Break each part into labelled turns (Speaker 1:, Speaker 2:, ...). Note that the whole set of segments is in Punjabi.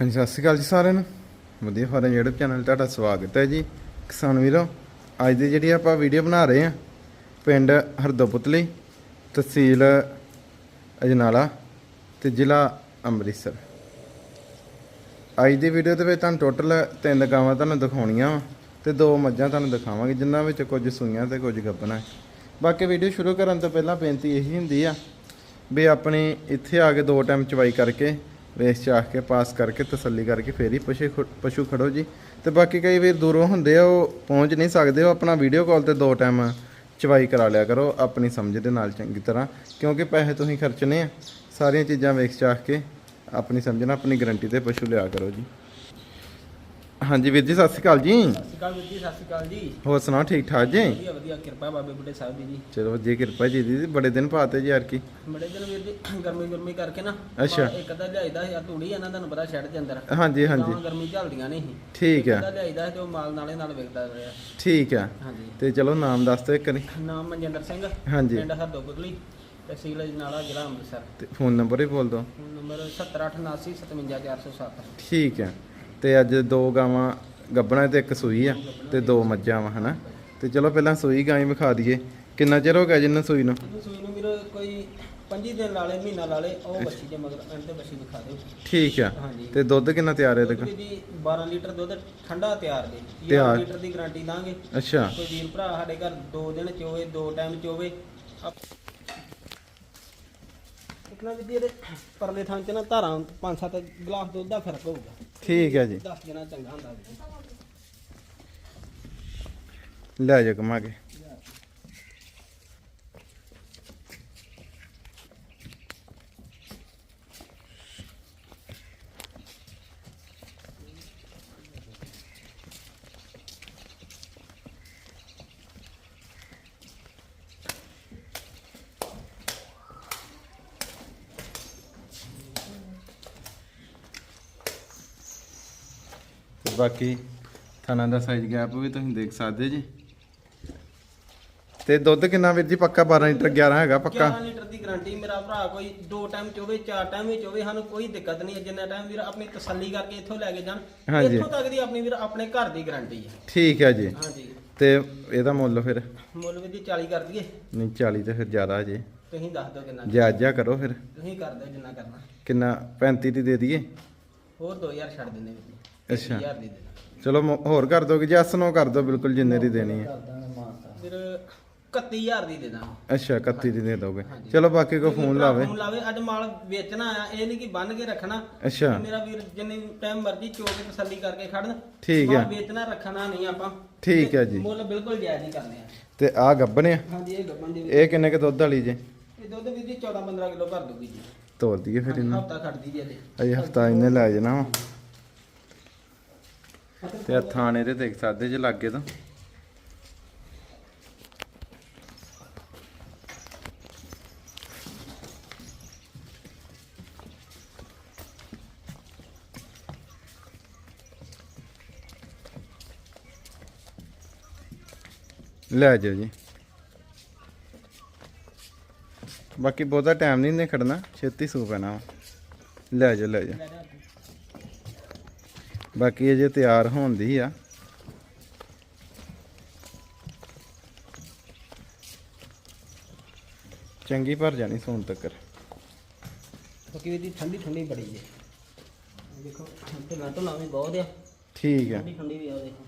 Speaker 1: ਹਾਂਜੀ, ਸਤਿ ਸ਼੍ਰੀ ਅਕਾਲ ਜੀ ਸਾਰਿਆਂ ਨੂੰ। ਵਧੀਆ ਫਾਰਮ YouTube ਚੈਨਲ ਤੁਹਾਡਾ ਸਵਾਗਤ ਹੈ ਜੀ। ਕਿਸਾਨ ਵੀਰੋ, ਅੱਜ ਦੀ ਜਿਹੜੀ ਆਪਾਂ ਵੀਡੀਓ ਬਣਾ ਰਹੇ ਹਾਂ, ਪਿੰਡ ਹਰਦੋਪੁਤਲੀ ਤਹਿਸੀਲ ਅਜਨਾਲਾ ਤੇ ਜ਼ਿਲ੍ਹਾ ਅੰਮ੍ਰਿਤਸਰ। ਅੱਜ ਦੀ ਵੀਡੀਓ ਦੇ ਵਿੱਚ ਤੁਹਾਨੂੰ ਟੋਟਲ ਤਿੰਨ ਗਾਵਾਂ ਤੁਹਾਨੂੰ ਦਿਖਾਉਣੀਆਂ ਵਾ ਤੇ ਦੋ ਮੱਝਾਂ ਤੁਹਾਨੂੰ ਦਿਖਾਵਾਂਗੇ, ਜਿਨ੍ਹਾਂ ਵਿੱਚ ਕੁਝ ਸੂਈਆਂ ਤੇ ਕੁਝ ਗੱਭਣਾ। ਬਾਕੀ ਵੀਡੀਓ ਸ਼ੁਰੂ ਕਰਨ ਤੋਂ ਪਹਿਲਾਂ ਬੇਨਤੀ ਇਹੀ ਹੁੰਦੀ ਆ ਵੀ ਆਪਣੀ ਇੱਥੇ ਆ ਕੇ ਦੋ ਟਾਈਮ ਚਵਾਈ ਕਰਕੇ ਵੇਸ ਚਾਖ ਕੇ ਪਾਸ ਕਰਕੇ ਤਸੱਲੀ ਕਰਕੇ ਫੇਰ ਹੀ ਪਸ਼ੂ ਖ- ਪਸ਼ੂ ਖੜੋ ਜੀ। ਤੇ ਬਾਕੀ ਕਈ ਵੀਰ ਦੂਰੋਂ ਹੁੰਦੇ ਆ, ਉਹ ਪਹੁੰਚ ਨਹੀਂ ਸਕਦੇ, ਉਹ ਆਪਣਾ ਵੀਡੀਓ ਕਾਲ ਤੇ ਦੋ ਟਾਈਮ ਚਵਾਈ ਕਰਾ ਲਿਆ ਕਰੋ, ਆਪਣੀ ਸਮਝ ਦੇ ਨਾਲ ਚੰਗੀ ਤਰ੍ਹਾਂ। ਕਿਉਂਕਿ ਪੈਸੇ ਤੁਸੀਂ ਖਰਚਣੇ ਆ, ਸਾਰੀਆਂ ਚੀਜ਼ਾਂ ਵੇਖ ਚਾਖ ਕੇ ਆਪਣੀ ਸਮਝਣਾ ਆਪਣੀ ਗਰੰਟੀ ਤੇ ਪਸ਼ੂ ਲਿਆ ਕਰੋ ਜੀ। ਹਾਂਜੀ ਵੀਰ ਜੀ ਸਤਿ ਸ਼੍ਰੀ ਅਕਾਲ ਜੀ।
Speaker 2: ਸਤਿ ਸ਼੍ਰੀ ਅਕਾਲ ਵੀਰ ਜੀ ਸਤਿ ਸ਼੍ਰੀ ਅਕਾਲ ਜੀ।
Speaker 1: ਹੋਰ ਸੁਣਾਓ ਠੀਕ ਠਾਕ ਜੀ?
Speaker 2: ਵਧੀਆ ਵਧੀਆ ਕਿਰਪਾ ਬਾਬੇ ਬੁੱਢੇ ਸਾਹਿਬ ਦੀ ਜੀ।
Speaker 1: ਚਲੋ ਵਧੀਆ ਕਿਰਪਾ ਜੀ ਦੀ। ਬੜੇ ਦਿਨ ਪਾਤੇ ਜੀ ਯਾਰ ਕੀ।
Speaker 2: ਬੜੇ ਦਿਨ ਵੀਰ ਜੀ ਗਰਮੀ ਗਰਮੀ ਕਰਕੇ ਨਾ
Speaker 1: ਅੱਛਾ।
Speaker 2: ਇੱਕ ਅੱਧਾ ਲਿਆਈਦਾ ਸੀ ਆ ਧੂੜੀ ਇਹਨਾਂ ਤੁਹਾਨੂੰ ਪਤਾ ਸ਼ੈੱਡ ਦੇ ਅੰਦਰ।
Speaker 1: ਹਾਂਜੀ ਹਾਂਜੀ।
Speaker 2: ਗਰਮੀ ਝੱਲਦੀਆਂ ਨਹੀਂ ਸੀ।
Speaker 1: ਠੀਕ
Speaker 2: ਅੱਧਾ
Speaker 1: ਆ।
Speaker 2: ਲਿਆਈਦਾ ਸੀ ਤੇ ਉਹ ਮਾਲ ਨਾਲੇ ਨਾਲ ਵਿਕਦਾ ਰਿਹਾ
Speaker 1: ਠੀਕ ਆ।
Speaker 2: ਹਾਂਜੀ।
Speaker 1: ਤੇ ਚਲੋ ਨਾਮ ਦੱਸ ਦਿਓ ਇੱਕ ਵਾਰੀ।
Speaker 2: ਨਾਮ ਮਨਜਿੰਦਰ ਸਿੰਘ।
Speaker 1: ਹਾਂਜੀ।
Speaker 2: ਪਿੰਡ ਹਰਦੋਗੁਰਲੀ ਤਹਿਸੀਲ ਜਨਾਲਾ ਜ਼ਿਲ੍ਹਾ ਅੰਮ੍ਰਿਤਸਰ।
Speaker 1: ਤੇ ਫੋਨ ਨੰਬਰ ਹੀ ਬੋਲ ਦਿਓ।
Speaker 2: ਫੋਨ ਨੰਬਰ 70879575407
Speaker 1: ਠੀਕ ਹੈ ਤੇ ਅੱਜ ਦੋ ਗਾਵਾਂ ਗੱਬਣਾ ਤੇ ਇੱਕ ਸੂਈ ਆ ਤੇ ਦੋ ਮੱਝਾਂ ਵਾ ਹਨਾ? ਤੇ ਚਲੋ ਪਹਿਲਾਂ ਸੂਈ ਗਾਂ ਹੀ ਵਿਖਾ ਦਈਏ। ਕਿੰਨਾ ਚਿਰ ਹੋ ਗਿਆ ਜਿੰਨਾ ਸੂਈ ਨੂੰ?
Speaker 2: ਸੂਈ ਨੂੰ ਵੀਰ ਕੋਈ 25 ਦਿਨ ਲਾਲੇ ਮਹੀਨਾ ਲਾਲੇ ਉਹ ਬੱਚੀ ਜੇ ਮਗਰ ਤੇ ਬੱਚੀ ਦਿਖਾ ਦਿਓ।
Speaker 1: ਠੀਕ ਆ। ਤੇ ਦੁੱਧ ਕਿੰਨਾ ਤਿਆਰ ਹੈ ਇਹਦੇ
Speaker 2: ਦੀ 12 ਲੀਟਰ ਦੁੱਧ ਠੰਡਾ ਤਿਆਰ ਜੀ
Speaker 1: ਤਿਆਰ।
Speaker 2: 11 ਲੀਟਰ ਦੀ ਗਾਰੰਟੀ ਦਾਂਗੇ।
Speaker 1: ਅੱਛਾ।
Speaker 2: ਕੋਈ ਵੀਰ ਭਰਾ ਸਾਡੇ ਘਰ ਦੋ ਦਿਨ ਚੋਵੇ ਦੋ ਟਾਈਮ ਚੋਵੇ ਇਤਨਾ ਵੀ ਇਹਦੇ ਪਰਲੇ ਥਾਂ ਚ ਨਾ ਧਾਰਾਂ ਪੰਜ ਸੱਤ ਗਲਾਸ ਦੁੱਧ ਦਾ ਫ਼ਰਕ ਹੋਊਗਾ।
Speaker 1: ਠੀਕ ਹੈ ਜੀ।
Speaker 2: 10 ਦਿਨਾਂ ਚੰਗਾ ਹੁੰਦਾ ਜੀ।
Speaker 1: ਲੈ ਜਾ ਕਮਾ ਕੇ। ਬਾਕੀ ਥਾਣਾ ਦਾ ਸਾਈਜ਼ ਗੈਪ ਵੀ ਤੁਸੀਂ ਦੇਖ ਸਕਦੇ ਜੀ। ਤੇ ਦੁੱਧ ਕਿੰਨਾ ਵੀਰ ਜੀ? ਪੱਕਾ 12 ਲੀਟਰ 11 ਹੈਗਾ ਪੱਕਾ?
Speaker 2: 11 ਲੀਟਰ ਦੀ ਗਾਰੰਟੀ ਮੇਰਾ ਭਰਾ ਕੋਈ ਦੋ ਟਾਈਮ ਚੋਵੇ ਚਾਰ ਟਾਈਮ ਵੀ ਚੋਵੇ ਸਾਨੂੰ ਕੋਈ ਦਿੱਕਤ ਨਹੀਂ ਹੈ। ਜਿੰਨਾ ਟਾਈਮ ਵੀਰ ਆਪਣੀ ਤਸੱਲੀ ਕਰਕੇ ਇੱਥੋਂ ਲੈ ਕੇ ਜਾਣ
Speaker 1: ਹਾਂਜੀ।
Speaker 2: ਇੱਥੋਂ ਤੱਕ ਦੀ ਆਪਣੀ ਵੀਰ ਆਪਣੇ ਘਰ ਦੀ ਗਾਰੰਟੀ ਹੈ।
Speaker 1: ਠੀਕ ਹੈ ਜੀ।
Speaker 2: ਹਾਂਜੀ।
Speaker 1: ਤੇ ਇਹਦਾ ਮੁੱਲ ਫਿਰ?
Speaker 2: ਮੁੱਲ ਵੀ ਦੀ 40 ਕਰ ਦਈਏ।
Speaker 1: ਨਹੀਂ 40 ਤੇ ਫਿਰ ਜ਼ਿਆਦਾ ਜੀ।
Speaker 2: ਤੁਸੀਂ ਦੱਸ ਦਿਓ ਕਿੰਨਾ
Speaker 1: ਜਾਇਜ਼ਾ ਕਰੋ ਫਿਰ।
Speaker 2: ਤੁਸੀਂ ਕਰ ਦਿਓ ਜਿੰਨਾ ਕਰਨਾ।
Speaker 1: ਕਿੰਨਾ? 35 ਦੀ ਦੇ ਦਈਏ।
Speaker 2: ਹੋਰ 2000 ਛੱਡ ਦਿੰਦੇ ਵੀਰ ਜੀ।
Speaker 1: ਅੱਛਾ।
Speaker 2: 1000 ਦੀ ਦੇ। ਦਾਂਗੇ।
Speaker 1: ਚਲੋ ਮ- ਹੋਰ ਕਰ ਦੋਗੇ ਜੈਸ ਨੋ ਕਰ ਦੋ ਬਿਲਕੁਲ ਜਿੰਨੇ ਦੀ ਦੇਣੀ ਹੈ।
Speaker 2: ਫਿਰ 31000 ਦੀ ਦੇ ਦਾਂਗੇ।
Speaker 1: ਅੱਛਾ 31 ਦੀ ਦੇ ਦੋਗੇ। ਚਲੋ ਬਾਕੀ ਕੋ ਫੋਨ ਲਾਵੇ।
Speaker 2: ਫੋਨ ਲਾਵੇ ਅੱਜ ਮਾਲ ਵੇਚਣਾ ਆ ਇਹ ਨਹੀਂ ਕਿ ਬੰਨ ਕੇ ਰੱਖਣਾ।
Speaker 1: ਅੱਛਾ।
Speaker 2: ਮੇਰਾ ਵੀਰ ਜਿੰਨੇ ਟਾਈਮ ਮਰਜ਼ੀ ਚੋ ਕੇ ਤਸੱਲੀ ਕਰਕੇ ਖੜਨ।
Speaker 1: ਠੀਕ
Speaker 2: ਮਾਲ
Speaker 1: ਹੈ
Speaker 2: ਵੇਚਣਾ ਰੱਖਣਾ ਨਹੀਂ ਆਪਾਂ।
Speaker 1: ਠੀਕ ਹੈ ਜੀ।
Speaker 2: ਮੁੱਲ ਬਿਲਕੁਲ ਜਾਇਜ਼ ਹੀ ਕਰਨੇ ਆ।
Speaker 1: ਤੇ ਆ ਗੱਬਣੇ ਆ?
Speaker 2: ਹਾਂਜੀ ਇਹ ਗੱਬਨ ਦੀ
Speaker 1: ਇਹ ਕਿੰਨੇ ਕ ਦੁੱਧ ਵਾਲੀ ਜੇ?
Speaker 2: ਇਹ ਦੁੱਧ ਵੀਰ ਜੀ 14 15 ਕਿਲੋ ਭਰ ਦੂਗੀ ਜੀ।
Speaker 1: ਤੋਰ ਦਈਏ ਫਿਰ ਇਹਨੂੰ।
Speaker 2: ਹਫਤਾ ਖੜਦੀ ਜੀ ਇਹਦੇ।
Speaker 1: ਅਜੇ ਹਫਤਾ ਇਹਨੇ ਲੈ ਜਾਣਾ ਵਾ। ਤੇ ਆ ਥਾਣੇ ਤੇ ਦੇਖ ਸਕਦੇ ਜੇ ਲੱਗੇ ਤਾਂ। ਲੈ ਜਾਓ ਜੀ। ਬਾਕੀ ਬਹੁਤਾ ਟਾਈਮ ਨਹੀਂ ਨੇ ਖੜਨਾ, ਛੇਤੀ ਸੂ ਪੈਣਾ ਵਾ। ਲੈ ਜਾਓ ਲੈ ਜਾਓ। ਬਾਕੀ ਅਜੇ ਤਿਆਰ ਹੋਣ ਦੀ ਆ। ਚੰਗੀ ਭਰ ਜਾਣੀ ਸੋਨ ਤੱਕ
Speaker 2: ਕਿਉਂਕਿ ਇਹਦੀ ਠੰਡੀ ਠੰਡੀ ਬੜੀ ਜੀ ਦੇਖੋ ਤੇ ਨਾ ਤੋਂ ਵੀ ਬਹੁਤ ਆ।
Speaker 1: ਠੀਕ ਆ।
Speaker 2: ਠੰਡੀ ਠੰਡੀ ਵੀ ਆ ਉਹ ਦੇਖੋ।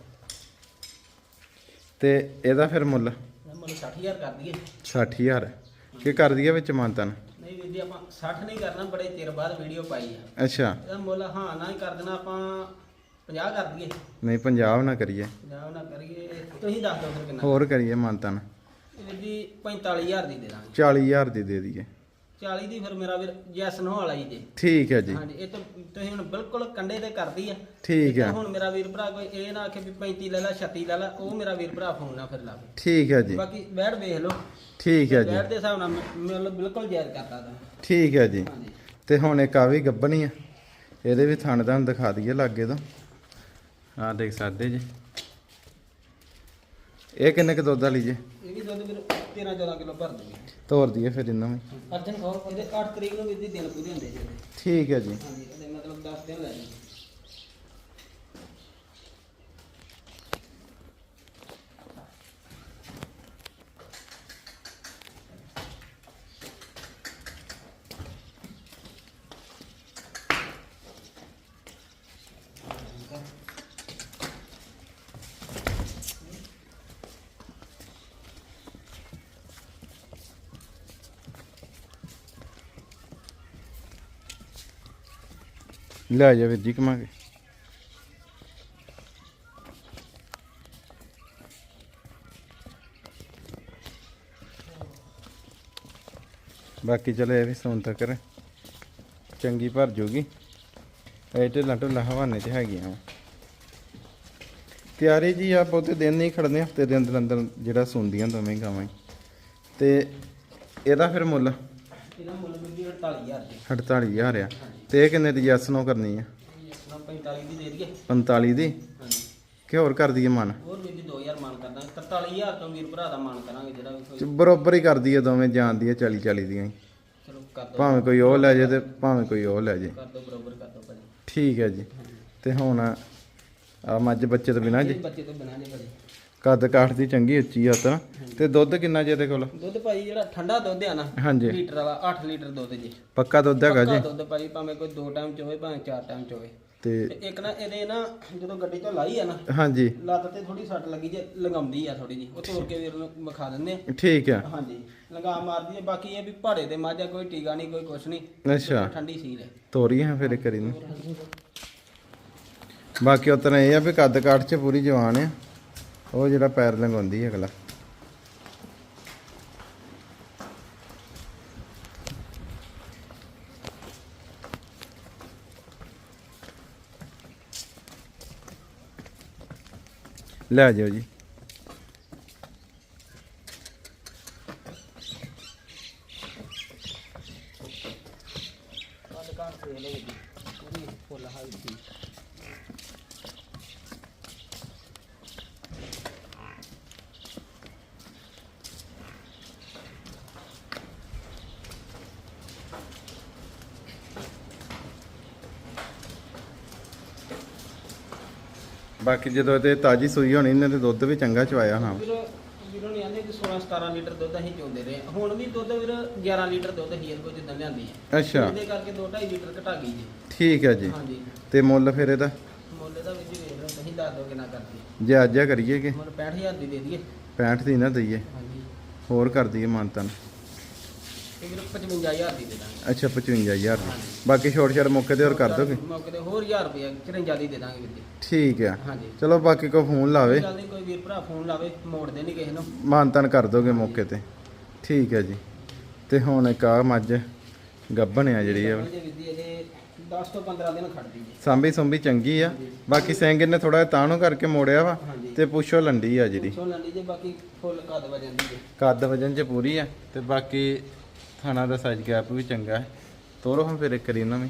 Speaker 1: ਤੇ ਇਹਦਾ ਫਿਰ ਮੁੱਲ?
Speaker 2: ਮੁੱਲ 60000 ਕਰ ਦਈਏ।
Speaker 1: 60000 ਕੀ ਕਰ ਦਈਏ ਵਿੱਚ ਮਾਨਤਨ
Speaker 2: ਨਹੀਂ ਵੀਰ ਜੀ ਆਪਾਂ 60 ਨਹੀਂ ਕਰਨਾ ਬੜੇ ਚਿਰ ਬਾਅਦ ਵੀਡੀਓ ਪਾਈ ਆ।
Speaker 1: ਅੱਛਾ।
Speaker 2: ਇਹਦਾ ਮੁੱਲ ਹਾਂ ਨਾ ਹੀ ਕਰ ਦੇਣਾ ਆਪਾਂ 50 ਕਰ ਦਈਏ।
Speaker 1: ਨਹੀਂ ਪੰਜਾਬ ਨਾ ਕਰੀਏ।
Speaker 2: 50 ਨਾ ਕਰੀਏ। ਤੁਸੀਂ ਦੱਸ ਦਿਓ ਫਿਰ ਕਿੰਨਾ।
Speaker 1: ਹੋਰ ਕਰੀਏ ਮਾਨਤਨ।
Speaker 2: ਵੀਰ ਜੀ 45000 ਦੀ ਦੇ ਦਾਂਗੇ।
Speaker 1: 40000 ਦੀ ਦੇ ਦਈਏ।
Speaker 2: 40 ਦੀ ਫਿਰ ਮੇਰਾ ਵੀਰ ਜੈਸ ਨੋ ਵਾਲਾ ਹੀ ਜੇ
Speaker 1: ਠੀਕ ਹੈ ਜੀ।
Speaker 2: ਹਾਂਜੀ ਇਹ ਤਾਂ ਤੁਸੀਂ ਹੁਣ ਬਿਲਕੁਲ ਕੰਡੇ ਤੇ ਕਰਦੀ ਆ।
Speaker 1: ਠੀਕ
Speaker 2: ਤੇ
Speaker 1: ਹੈ।
Speaker 2: ਹੁਣ ਮੇਰਾ ਵੀਰ ਭਰਾ ਕੋਈ ਇਹ ਨਾ ਆਖੇ ਵੀ 35 ਲੈ ਲੈ 36 ਲੈ ਲੈ ਉਹ ਮੇਰਾ ਵੀਰ ਭਰਾ ਫੋਨ ਨਾ ਫਿਰ ਲਾਵੇ
Speaker 1: ਠੀਕ ਹੈ ਜੀ।
Speaker 2: ਬਾਕੀ ਬੈਠ ਵੇਖ ਲਓ।
Speaker 1: ਠੀਕ ਹੈ ਜੀ।
Speaker 2: ਬੈਠ ਦੇ ਹਿਸਾਬ ਨਾਲ ਮੈਂ ਬਿਲਕੁਲ ਜਾਇਜ਼ ਕਰਦਾ ਦਾ
Speaker 1: ਠੀਕ ਹੈ ਜੀ। ਤੇ ਹੁਣ ਇੱਕ ਆ ਵੀ ਗੱਬਣੀ ਆ। ਇਹਦੇ ਵੀ ਥਣ ਤੁਹਾਨੂੰ ਦਿਖਾ ਦਈਏ ਲਾਗੇ ਤੋਂ। ਆਹ ਦੇਖ ਸਕਦੇ ਜੀ। ਇਹ ਕਿੰਨੇ ਕੁ ਦੁੱਧ ਵਾਲੀ ਜੀ?
Speaker 2: ਇਹ ਵੀ ਦੁੱਧ ਵੀਰ 13 14 ਕਿਲੋ ਭਰ ਦੂਗੀ
Speaker 1: ਤੋਰ ਦਈਏ ਫਿਰ ਇਹਨਾਂ ਵੀ
Speaker 2: ਅਰਜਨ ਕੌਰ ਇਹਦੇ 8 ਤਰੀਕ ਨੂੰ ਵੀਰ ਦੀ ਦਿਨ ਪੂਰੇ ਹੁੰਦੇ ਜੀ। ਇਹਦੇ।
Speaker 1: ਠੀਕ ਹੈ ਜੀ।
Speaker 2: ਹਾਂਜੀ ਇਹਦੇ ਮਤਲਬ 10 ਦਿਨ ਲੈ ਜੀ
Speaker 1: ਲੈ ਜਾ ਵੀਰ ਜੀ ਕਮਾਂਗੇ ਬਾਕੀ ਚਲੋ ਇਹ ਵੀ ਸੌਣ ਤੱਕ ਚੰਗੀ ਭਰ ਜੂਗੀ ਇਹ ਢਿੱਲਾਂ ਢੁੱਲਾਂ ਹਵਾਨੇ 'ਚ ਹੈਗੀਆਂ ਵਾਂ। ਤਿਆਰੀ ਜੀ ਆ ਬਹੁਤੇ ਦਿਨ ਨਹੀਂ ਖੜਨੇ ਹਫ਼ਤੇ ਦੇ ਅੰਦਰ ਅੰਦਰ ਜਿਹੜਾ ਸੁਣਦੀਆਂ ਦੋਵੇਂ ਗਾਵਾਂ ਹੀ। ਤੇ ਇਹਦਾ ਫਿਰ ਮੁੱਲ
Speaker 2: ਇਹਦਾ ਮੁੱਲ ਵੀਰ ਜੀ 48000 ਜੀ।
Speaker 1: 48000 ਆ। ਤੇ ਇਹ ਕਿੰਨੇ ਦੀ ਜੈਸ ਨੋ ਕਰਨੀ ਆ?
Speaker 2: ਇਸ ਨਾਲ 45 ਦੀ ਦੇ ਦਈਏ।
Speaker 1: 45 ਦੀ?
Speaker 2: ਹਾਂਜੀ।
Speaker 1: ਕਿ ਹੋਰ ਕਰ ਦਈਏ ਮਨ?
Speaker 2: ਹੋਰ ਵੀਰ ਜੀ 2000 ਮਾਨ ਕਰਦਾਂਗੇ 43000 ਤੋਂ ਵੀਰ ਭਰਾ ਦਾ ਮਾਨ ਕਰਾਂਗੇ ਜਿਹੜਾ ਵੀ ਕੋਈ
Speaker 1: ਬਰੋਬਰ ਹੀ ਕਰ ਦਈਏ ਦੋਵੇਂ ਜਾਣ ਦੀਆਂ 40 40 ਦੀਆਂ ਹੀ।
Speaker 2: ਚਲੋ ਕਰ ਦੋ।
Speaker 1: ਭਾਵੇਂ ਕੋਈ ਉਹ ਲੈ ਜੇ ਤੇ ਭਾਵੇਂ ਕੋਈ ਉਹ ਲੈ ਜੇ।
Speaker 2: ਕਰ ਦੋ ਬਰਾਬਰ ਕਰ ਦੋ ਭਾਜੀ।
Speaker 1: ਠੀਕ ਹੈ ਜੀ। ਤੇ ਹੁਣ ਆ ਮੱਝ ਬੱਚੇ ਤੋਂ ਬਿਨਾ ਜੀ?
Speaker 2: ਬੱਚੇ ਤੋਂ ਬਿਨਾਂ ਜੀ ਭਾਜੀ।
Speaker 1: ਕੱਦ ਕਾਠ ਦੀ ਚੰਗੀ ਉੱਚੀ ਆ ਤਾਂ ਤੇ ਦੁੱਧ ਕਿੰਨਾ ਜੀ ਇਹਦੇ ਕੋਲ?
Speaker 2: ਦੁੱਧ ਭਾਜੀ ਜਿਹੜਾ ਠੰਡਾ ਦੁੱਧ ਆ ਨਾ
Speaker 1: ਹਾਂਜੀ।
Speaker 2: ਲੀਟਰ ਵਾਲਾ 8 ਲੀਟਰ ਦੁੱਧ ਜੀ।
Speaker 1: ਪੱਕਾ ਦੁੱਧ ਹੈਗਾ
Speaker 2: ਪੱਕਾ
Speaker 1: ਜੀ
Speaker 2: ਦੁੱਧ ਭਾਜੀ ਭਾਵੇਂ ਕੋਈ ਦੋ ਟਾਈਮ ਚ ਹੋਵੇ ਭਾਵੇਂ ਚਾਰ ਟਾਈਮ ਚ ਹੋਵੇ।
Speaker 1: ਤੇ
Speaker 2: ਇੱਕ ਨਾ ਇਹਦੇ ਨਾ ਜਦੋਂ ਗੱਡੀ ਤੋਂ ਲਾਈ ਆ ਨਾ
Speaker 1: ਹਾਂਜੀ।
Speaker 2: ਲੱਤ ਤੇ ਥੋੜੀ ਸੱਟ ਲੱਗੀ ਜੇ ਲੰਗਾਉਂਦੀ ਆ ਥੋੜੀ ਜੀ। ਉਹ ਤੋੜ ਕੇ ਵੀਰ ਨੂੰ ਵਿਖਾ ਦਿੰਦੇ ਆ।
Speaker 1: ਠੀਕ ਆ।
Speaker 2: ਹਾਂਜੀ। ਲੰਗਾ ਮਾਰਦੀ ਹੈ ਬਾਕੀ ਇਹ ਵੀ ਪਹਾੜੇ ਦੇ ਮਾਝਾ ਕੋਈ ਟੀਕਾ ਨਹੀਂ ਕੋਈ ਕੁਛ ਨਹੀਂ।
Speaker 1: ਅੱਛਾ।
Speaker 2: ਠੰਡੀ ਸੀਲ ਹੈ
Speaker 1: ਤੋਰੀ ਹੈ ਫਿਰ ਇੱਕ ਵਾਰੀ ਨੂੰ। ਬਾਕੀ ਉਤਨਾ ਇਹ ਆ ਵੀ ਕੱਦ ਕਾਠ ਚ ਪੂਰੀ ਜਵਾਨ ਆ। ਉਹ ਜਿਹੜਾ ਪੈਰ ਲੰਗਾਉਂਦੀ ਹੈ ਅਗਲਾ। ਲੈ ਜਾਓ ਜੀ
Speaker 2: ਕੱਦ ਕਾਠ ਸੇਲ ਹੈ ਜੀ ਪੂਰੀ ਫੁੱਲ ਹਾਈ ਸੀ
Speaker 1: ਬਾਕੀ ਜਦੋਂ ਤੇ ਤਾਜੀ ਸੂਈ ਹੋਣੀ ਇਹਨੇ ਤੇ ਦੁੱਧ ਵੀ ਚੰਗਾ ਚਵਾਇਆ ਹੋਣਾ
Speaker 2: ਵੀਰ ਵੀਰੋਂ ਨਹੀਂ ਆਂਦੇ ਕਿ 16 17 ਲੀਟਰ ਦੁੱਧ ਅਸੀਂ ਚੋਂਦੇ ਰਹੇ ਹਾਂ। ਹੁਣ ਵੀ ਦੁੱਧ ਵੀਰ 11 ਲੀਟਰ ਦੁੱਧ ਹੀ ਇਹਦੇ ਕੋਲ ਜਿੱਦਾਂ ਲਿਆਂਦੀ ਹੈ।
Speaker 1: ਅੱਛਾ।
Speaker 2: ਇਹਦੇ ਕਰਕੇ 2.5 ਲੀਟਰ ਘਟਾ ਗਈ ਜੀ।
Speaker 1: ਠੀਕ ਹੈ ਜੀ।
Speaker 2: ਹਾਂਜੀ।
Speaker 1: ਤੇ ਮੁੱਲ ਫਿਰ ਇਹਦਾ?
Speaker 2: ਮੁੱਲ ਦਾ ਵੀ ਜੀ ਵੇਖ ਲਓ ਤੁਸੀਂ ਦੱਸ ਦਿਓ ਕਿੰਨਾ ਕਰਦੀ
Speaker 1: ਜੇ ਅੱਜ ਕਰੀਏ ਕਿ?
Speaker 2: ਮੁੱਲ 65000 ਦੀ ਦੇ ਦਈਏ।
Speaker 1: 65 ਦੀ ਨਾ ਦਈਏ।
Speaker 2: ਹਾਂਜੀ।
Speaker 1: ਹੋਰ ਕਰ ਦਈਏ ਮਾਨਤਨ।
Speaker 2: ਤੇ ਵੀਰ 55000 ਦੀ ਦੇ ਦਾਂਗੇ।
Speaker 1: ਅੱਛਾ 55000 ਦੀ। ਬਾਕੀ ਛੋਟ ਛੋਟ ਮੌਕੇ ਤੇ ਹੋਰ ਕਰ ਦੋਗੇ?
Speaker 2: ਮੌਕੇ ਤੇ ਹੋਰ 1000 ਰੁਪਏ 53 ਦੀ ਦੇ ਦਾਂਗੇ ਵੀਰ ਜੀ।
Speaker 1: ਠੀਕ ਆ।
Speaker 2: ਹਾਂਜੀ।
Speaker 1: ਚਲੋ ਬਾਕੀ ਕੋ ਫੋਨ ਲਾਵੇ।
Speaker 2: ਨਹੀਂ ਕੋਈ ਵੀਰ ਭਰਾ ਫੋਨ ਲਾਵੇ ਮੋੜਦੇ ਨਹੀਂ ਕਿਸੇ ਨੂੰ।
Speaker 1: ਮਾਨਤਨ ਕਰ ਦੋਗੇ ਮੌਕੇ ਤੇ। ਠੀਕ ਹੈ ਜੀ। ਤੇ ਹੁਣ ਇੱਕ ਆ ਮੱਝ ਗੱਭਣ ਆ ਜਿਹੜੀ ਆ।
Speaker 2: ਜੇ ਵੀਰ ਜੀ ਇਹਦੇ 10 ਤੋਂ 15 ਦਿਨ ਖੜਦੀ ਜੀ।
Speaker 1: ਸਾਂਭੀ ਸੁੰਭੀ ਚੰਗੀ ਆ। ਬਾਕੀ ਸਿੰਘ ਇਹਨੇ ਥੋੜਾ ਤਾਣੂ ਕਰਕੇ ਮੋੜਿਆ ਵਾ
Speaker 2: ਹਾਂਜੀ।
Speaker 1: ਤੇ ਪੁੱਛੋ ਲੰਡੀ ਆ ਜਿਹੜੀ।
Speaker 2: ਸੋ ਲੰਡੀ ਜੇ ਬਾਕੀ ਫੁੱਲ ਕੱਦ ਵਜੰਦੀ ਜੀ।
Speaker 1: ਕੱਦ ਵਜਨ ਚ ਪੂਰੀ ਆ। ਤੇ ਬਾਕੀ ਥਾਣਾ ਦਾ ਸਾਈਜ਼ ਗੈਪ ਵੀ ਚੰਗਾ ਹੈ। ਤੋਰੋ ਹੁਣ ਫਿਰ ਇੱਕ ਵਾਰੀ ਇਹਨਾਂ ਵੀ।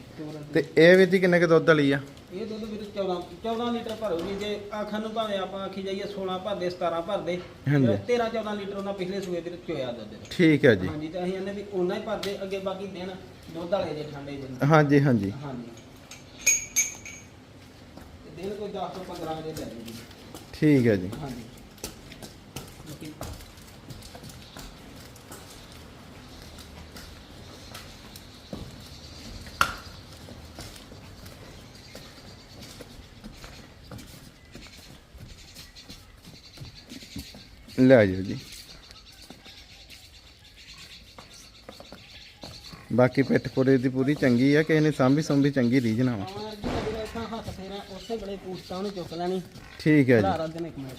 Speaker 1: ਤੇ ਇਹ ਵੀ ਜੀ ਕਿੰਨੇ ਕੁ ਦੁੱਧ ਵਾਲੀ ਆ?
Speaker 2: ਇਹ ਦੁੱਧ ਵੀਰ 14 14 ਲੀਟਰ ਭਰੂਗੀ ਜੇ ਆਖਣ ਨੂੰ ਭਾਵੇਂ ਆਪਾਂ ਆਖੀ ਜਾਈਏ 16 ਭਰਦੇ 17 ਭਰਦੇ
Speaker 1: ਹਾਂਜੀ।
Speaker 2: 13 14 ਲੀਟਰ ਉਹਨਾਂ ਪਿਛਲੇ ਸੂਏ ਦੇ ਚੋਇਆ ਦੁੱਧ ਦਾ।
Speaker 1: ਠੀਕ ਹੈ ਜੀ।
Speaker 2: ਹਾਂਜੀ ਤੇ ਅਸੀਂ ਇਹਨੇ ਵੀ ਉਹਨਾਂ ਹੀ ਭਰਦੇ ਅੱਗੇ ਬਾਕੀ ਦਿਨ ਦੁੱਧ ਵਾਲੇ ਜੇ ਠੰਡੇ ਦਿਨ
Speaker 1: ਹਾਂਜੀ ਹਾਂਜੀ।
Speaker 2: ਹਾਂਜੀ। ਦਿਨ ਕੋਈ 10 ਤੋਂ 15 ਵਜੇ ਲੈ ਜੀ।
Speaker 1: ਠੀਕ ਹੈ ਜੀ।
Speaker 2: ਹਾਂਜੀ।
Speaker 1: ਲੈ ਜਾਓ ਜੀ। ਬਾਕੀ ਪਿੱਠ ਪੁਰੇ ਦੀ ਪੂਰੀ ਚੰਗੀ ਆ ਕਿਸੇ ਨੇ ਸਾਂਭੀ ਸੁੰਭੀ ਚੰਗੀ
Speaker 2: ਚੁੱਕ ਲੈਣੀ।
Speaker 1: ਠੀਕ ਹੈ ਜੀ।
Speaker 2: ਭਰਾ ਦਿਨ ਇੱਕ ਮਿੰਟ।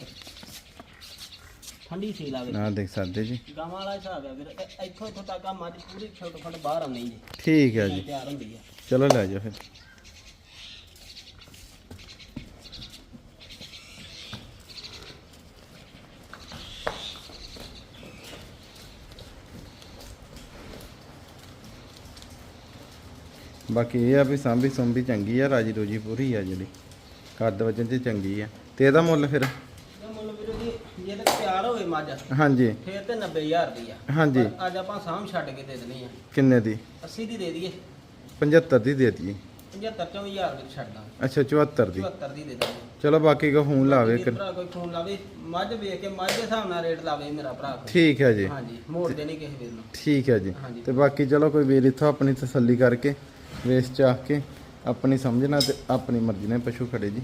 Speaker 2: ਠੰਡੀ ਸੀ ਲਾਵੇ।
Speaker 1: ਨਾ ਦੇਖ ਸਕਦੇ ਜੀ।
Speaker 2: ਗਾਵਾਂ ਵਾਲਾ ਹਿਸਾਬ ਹੈ ਵੀਰ ਇ- ਇੱਥੋਂ ਇੱਥੋਂ ਤੱਕ ਆ ਮੱਝ ਪੂਰੀ ਛੋਟ ਫਟ ਬਾਹਰ ਆਉਣੀ ਜੀ।
Speaker 1: ਠੀਕ ਹੈ ਜੀ।
Speaker 2: ਤਿਆਰ ਹੁੰਦੀ ਆ।
Speaker 1: ਚਲੋ ਲੈ ਜਾਓ ਫਿਰ। ਬਾਕੀ ਇਹ ਆ ਵੀ ਸਾਂਭੀ ਸੁੰਭੀ ਚੰਗੀ ਆ ਰਾਜੀ ਰੋਜੀ ਪੂਰੀ ਆ ਜਿਹੜੀ। ਕੱਦ ਵਜਨ ਤੇ ਚੰਗੀ ਆ। ਤੇ ਇਹਦਾ ਮੁੱਲ ਫਿਰ?
Speaker 2: ਇਹ ਮੁੱਲ ਵੀਰ ਜੀ ਜੇ ਤਾਂ ਤਿਆਰ ਹੋਵੇ ਮੱਝ
Speaker 1: ਹਾਂਜੀ।
Speaker 2: ਫੇਰ ਤੇ 90000 ਦੀ ਆ।
Speaker 1: ਹਾਂਜੀ।
Speaker 2: ਪਰ ਅੱਜ ਆਪਾਂ ਸਾਂਭ ਛੱਡ ਕੇ ਦੇ ਦੇਣੀ ਆ।
Speaker 1: ਕਿੰਨੇ ਦੀ?
Speaker 2: 80 ਦੀ ਦੇ ਦਈਏ।
Speaker 1: 75 ਦੀ ਦੇ ਦਿੱਤੀ
Speaker 2: 75 ਚੋਂ ਵੀ ਹਜ਼ਾਰ ਵਿੱਚ ਛੱਡ ਦਾਂਗੇ।
Speaker 1: ਅੱਛਾ 74 ਦੀ।
Speaker 2: 74 ਦੀ ਦੇ ਦਾਂਗੇ
Speaker 1: ਚਲੋ ਬਾਕੀ ਕੋ ਫੋਨ ਲਾਵੇ
Speaker 2: ਵੀਰ
Speaker 1: ਕਰ
Speaker 2: ਭਰਾ ਕੋਈ ਫੋਨ ਲਾਵੇ ਮੱਝ ਵੇਖ ਕੇ ਮੱਝ ਦੇ ਹਿਸਾਬ ਨਾਲ ਰੇਟ ਲਾਵੇ ਮੇਰਾ ਭਰਾ ਕੋਈ।
Speaker 1: ਠੀਕ ਹੈ ਜੀ।
Speaker 2: ਹਾਂਜੀ ਮੋੜ ਦੇ ਨਹੀਂ ਕਿਸੇ ਵੀਰ ਨੂੰ
Speaker 1: ਠੀਕ ਹੈ ਜੀ। ਤੇ ਬਾਕੀ ਚਲੋ ਕੋਈ ਵੀਰ ਇੱਥੋਂ ਆਪਣੀ ਤਸੱਲੀ ਕਰਕੇ ਵੇਸ ਚਾਹ ਕੇ ਆਪਣੀ ਸਮਝਣਾ ਤੇ ਆਪਣੀ ਮਰਜ਼ੀ ਨਾਲ ਪਸ਼ੂ ਖੜੇ ਜੀ।